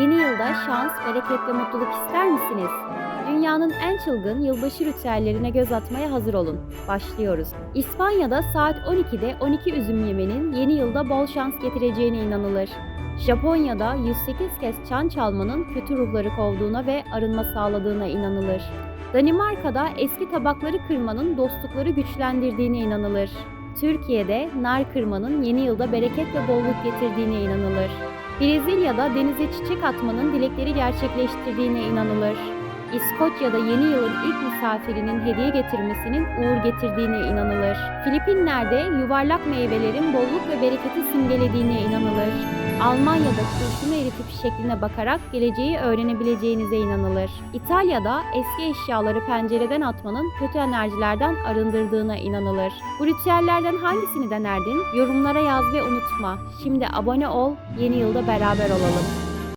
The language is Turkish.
Yeni yılda şans, bereket ve mutluluk ister misiniz? Dünyanın en çılgın yılbaşı ritüellerine göz atmaya hazır olun. Başlıyoruz. İspanya'da saat 12'de 12 üzüm yemenin yeni yılda bol şans getireceğine inanılır. Japonya'da 108 kez çan çalmanın kötü ruhları kovduğuna ve arınma sağladığına inanılır. Danimarka'da eski tabakları kırmanın dostlukları güçlendirdiğine inanılır. Türkiye'de nar kırmanın yeni yılda bereket ve bolluk getirdiğine inanılır. Brezilya'da denize çiçek atmanın dilekleri gerçekleştirdiğine inanılır. İskoçya'da yeni yılın ilk misafirinin hediye getirmesinin uğur getirdiğine inanılır. Filipinler'de yuvarlak meyvelerin bolluk ve bereketi simgelediğine inanılır. Almanya'da kurşunu eritip şekline bakarak geleceği öğrenebileceğinize inanılır. İtalya'da eski eşyaları pencereden atmanın kötü enerjilerden arındırdığına inanılır. Bu ritüellerden hangisini denerdin? Yorumlara yaz ve unutma. Şimdi abone ol, yeni yılda beraber olalım.